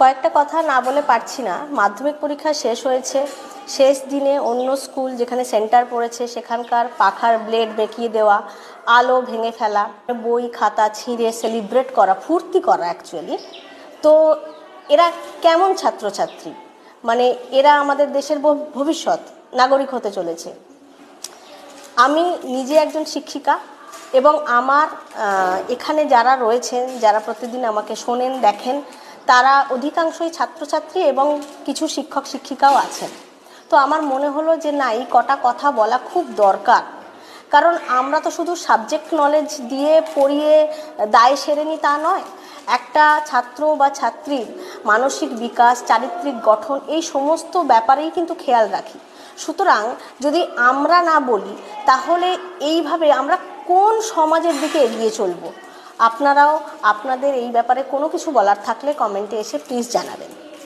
কয়েকটা কথা না বলে পারছি না। মাধ্যমিক পরীক্ষা শেষ হয়েছে। শেষ দিনে অন্য স্কুল যেখানে সেন্টার পড়েছে, সেখানকার পাখার ব্লেড বেঁকিয়ে দেওয়া, আলো ভেঙে ফেলা, বই, খাতা ছিঁড়ে সেলিব্রেট করা, ফুর্তি করা অ্যাকচুয়ালি তো এরা কেমন ছাত্রছাত্রী? মানে এরা আমাদের দেশের ভবিষ্যৎ, নাগরিক হতে চলেছে। আমি নিজে একজন শিক্ষিকা এবং আমার এখানে যারা রয়েছেন, যারা প্রতিদিন আমাকে শোনেন, দেখেন তারা অধিকাংশই ছাত্রছাত্রী এবং কিছু শিক্ষক শিক্ষিকাও আছেন। তো আমার মনে হলো যে না, এই কটা কথা বলা খুব দরকার। কারণ আমরা তো শুধু সাবজেক্ট নলেজ দিয়ে পড়িয়ে দায় সেরে নিই তা নয়। একটা ছাত্র বা ছাত্রীর মানসিক বিকাশ, চারিত্রিক গঠন এই সমস্ত ব্যাপারেই কিন্তু খেয়াল রাখি। সুতরাং যদি আমরা না বলি, তাহলে এইভাবে আমরা কোন সমাজের দিকে এগিয়ে চলব? আপনারাও আপনাদের এই ব্যাপারে কোনো কিছু বলার থাকলে কমেন্টে এসে প্লিজ জানাবেন।